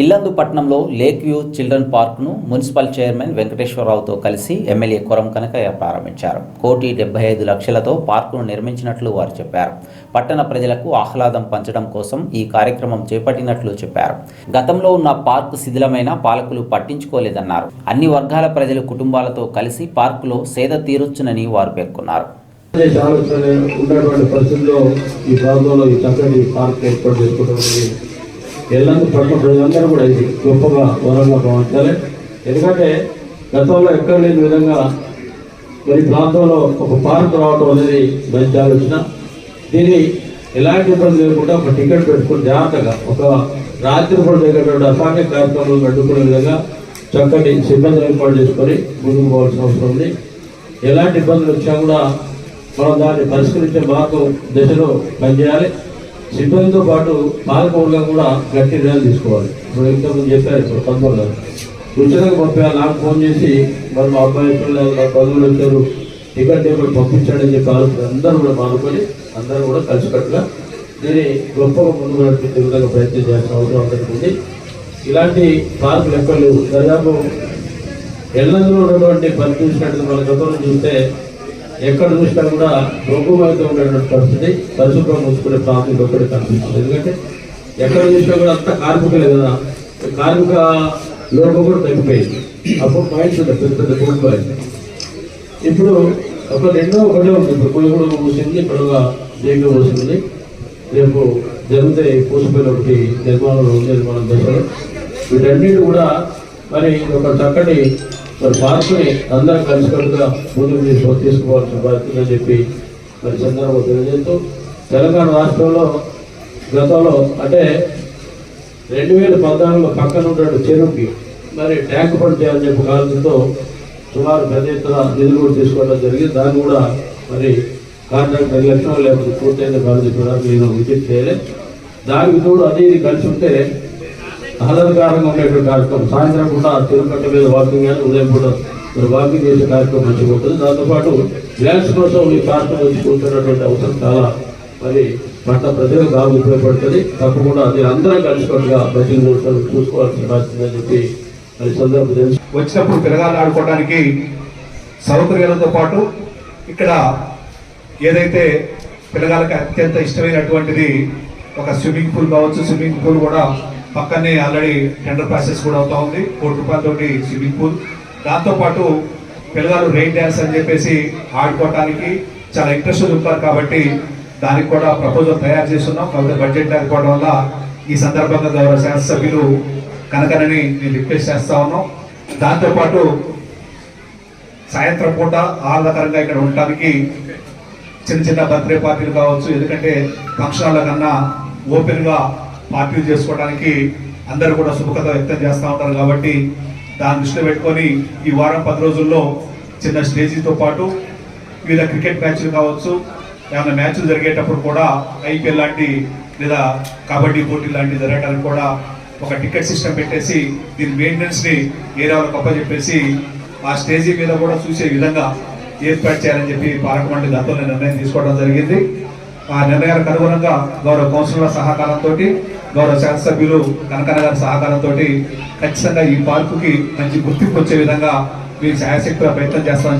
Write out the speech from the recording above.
ఇల్లందు పట్టణంలో lake view children పార్క్ను municipal chairman వెంకటేశ్వరరావుతో కలిసి ఎమ్మెల్యే కొరం కనకయ్య ప్రారంభించారు. కోటి డెబ్బై ఐదు లక్షలతో పార్కును నిర్మించినట్లు వారు చెప్పారు. పట్టణ ప్రజలకు ఆహ్లాదం పంచడం కోసం ఈ కార్యక్రమం చేపట్టినట్లు చెప్పారు. గతంలో ఉన్న పార్కు శిథిలమైన పాలకులు పట్టించుకోలేదన్నారు. అన్ని వర్గాల ప్రజలు కుటుంబాలతో కలిసి పార్కులో సేద తీరొచ్చునని వారు పేర్కొన్నారు. ఉన్నటువంటి పరిస్థితుల్లో ఈ ప్రాంతంలో ఈ చక్కటి పార్క్ ఏర్పాటు చేసుకోవడం అనేది ఎల్లందు పట్ల ప్రజలందరూ కూడా ఇది గొప్పగా వరంగా భావించాలి. ఎందుకంటే గతంలో ఎక్కడ లేని విధంగా మరి ప్రాంతంలో ఒక పార్క్ రావడం అనేది మంచి ఆలోచన. దీన్ని ఎలాంటి ఇబ్బంది లేకుండా ఒక టికెట్ పెట్టుకుని జాగ్రత్తగా ఒక రాత్రి పూట జరిగేటువంటి అసాంఘిక కార్యక్రమాలు అడ్డుకునే విధంగా చక్కటి సిబ్బంది ఏర్పాటు చేసుకొని ముందుకు పోవాల్సిన అవసరం ఉంది. ఎలాంటి ఇబ్బందులు వచ్చినా కూడా మనం దాన్ని పరిష్కరించే మార్గం దశలో పనిచేయాలి. సిబ్బందితో పాటు పాలకవర్గం కూడా గట్టి నిర్ణయాలు తీసుకోవాలి. ఇప్పుడు ఇంతకుముందు చెప్పారు ఇప్పుడు పంతొమ్మిది గారు సూచనకు పంపారు నాకు ఫోన్ చేసి మరి మా అబ్బాయి పిల్లలు నా బంధువులు వచ్చారు టికెట్ టేబుల్ పంపించాడని చెప్పి ఆలోచన అందరూ కూడా మానుకొని అందరూ కూడా కలిసికట్టుగా దీన్ని గొప్పగా ముందుకు నడిపించే విధంగా ప్రయత్నం చేయాల్సిన అవసరం ఉంటుంది ఇలాంటి పార్కులు ఎక్కడ లేవు దాదాపు ఎల్లందులో ఉన్నటువంటి పని చూసినట్టు మన గతంలో చూస్తే ఎక్కడ చూసినా కూడా రొగ్గుమైతే ఉండేటువంటి పరిస్థితి పరిశుభ్రం ఉంచుకునే ప్రాంతం ఒక్కడే కనిపిస్తుంది. ఎందుకంటే ఎక్కడ చూసినా కూడా అంత కార్మికులే కదా. కార్మిక లోకం కూడా తగ్గిపోయింది. అప్పుడు పాయింట్స్ ఉంటాయి పెద్ద పెద్ద కుటుంబాలు ఇప్పుడు ఒక రెండో ఒకటే ఉంది. ఇప్పుడు కొన్ని కూడా మూసింది ఇప్పుడు జైలు రేపు జరిగితే పూసిపోయిన ఒకటి నిర్మాణంలో ఉంది నిర్మాణం దశలో వీటన్నిటి కూడా మరి ఒక చక్కటి మరి పార్కుని అందరం కలిసికట్టుగా ముందుకు తీసుకో తీసుకోవాల్సిన బాధ్యత అని చెప్పి మరి చంద్రబాబు తెలియజేస్తూ తెలంగాణ రాష్ట్రంలో గతంలో అంటే రెండు వేల పద్నాలుగులో పక్కన ఉన్నాడు చెరువుకి మరి ట్యాంక్ పని చేయాలని చెప్పి కారణంతో సుమారు పెద్ద ఎత్తున నిధులు కూడా తీసుకోవడం జరిగింది. దాన్ని కూడా మరి కాంట్రాక్ట్ నిర్లక్ష్యం లేకపోతే పూర్తయిన బాధ్యత నేను విజిట్ చేయలేదు దానికి తోడు అది ఇది కలిసి ఉంటే ఆహ్లాదకరంగా ఉండేటువంటి కార్యక్రమం. సాయంత్రం కూడా తిరుపతి మీద వాకింగ్ కానీ ఉదయం పూట మీరు వాకింగ్ చేసే కార్యక్రమం మంచిగా ఉంటుంది. దాంతోపాటు రిలాక్స్ కోసం ఈ కార్యక్రమం వచ్చి అవసరం చాలా. మరి పట్ల ప్రజలకు బాగా ఉపయోగపడుతుంది. తప్పకుండా అది అందరం కలిసికట్టుగా ప్రజలు చూసుకోవాల్సిన బాధ్యత అని చెప్పి అది సందర్భం తెలుసు వచ్చినప్పుడు పిల్లగాళ్ళు ఆడుకోవడానికి సౌకర్యాలతో పాటు ఇక్కడ ఏదైతే పిల్లగాళ్ళకి అత్యంత ఇష్టమైనటువంటిది ఒక స్విమ్మింగ్ పూల్ కావచ్చు స్విమ్మింగ్ పూల్ కూడా పక్కనే ఆల్రెడీ టెండర్ ప్రాసెస్ కూడా అవుతా ఉంది. కోటి రూపాయలతోటి స్విమ్మింగ్ పూల్. దాంతోపాటు పిల్లలు రెయిన్ డ్యాన్స్ అని చెప్పేసి ఆడుకోవటానికి చాలా ఇంట్రెస్ట్ చూపుతారు కాబట్టి దానికి కూడా ప్రపోజల్ తయారు చేస్తున్నాం. కాకపోతే బడ్జెట్ లేకపోవడం వల్ల ఈ సందర్భంగా గౌరవ శాసనసభ్యులు కనకనని నేను రిక్వెస్ట్ చేస్తా ఉన్నాం. దాంతోపాటు సాయంత్రం పూట ఆహ్లాదకరంగా ఇక్కడ ఉండటానికి చిన్న చిన్న బర్త్డే పార్టీలు కావచ్చు ఎందుకంటే ఫంక్షన్ల కన్నా ఓపెన్గా పార్టీలు చేసుకోవడానికి అందరూ కూడా శుభకత వ్యక్తం చేస్తూ ఉంటారు కాబట్టి దాని దృష్టిలో పెట్టుకొని ఈ వారం పది రోజుల్లో చిన్న స్టేజీతో పాటు వివిధ క్రికెట్ మ్యాచ్లు కావచ్చు ఏమైనా మ్యాచ్లు జరిగేటప్పుడు కూడా ఐపీఎల్ లాంటి లేదా కబడ్డీ పోటీ లాంటి జరగడానికి కూడా ఒక టికెట్ సిస్టమ్ పెట్టేసి దీని మెయింటెనెన్స్ని ఏరియాలో చెప్పేసి ఆ స్టేజీ మీద కూడా చూసే విధంగా ఏర్పాటు చేయాలని చెప్పి పాలక మండలి గతంలో నిర్ణయం తీసుకోవడం జరిగింది. ఆ నిర్ణయాలకు అనుగుణంగా గౌరవ కౌన్సిలర్ల సహకారంతో గౌరవ శాసనసభ్యులు కనకన్న గారి సహకారంతో ఖచ్చితంగా ఈ పార్కుకి మంచి గుర్తింపు వచ్చే విధంగా మీరు శాయశక్తిగా ప్రయత్నం చేస్తామని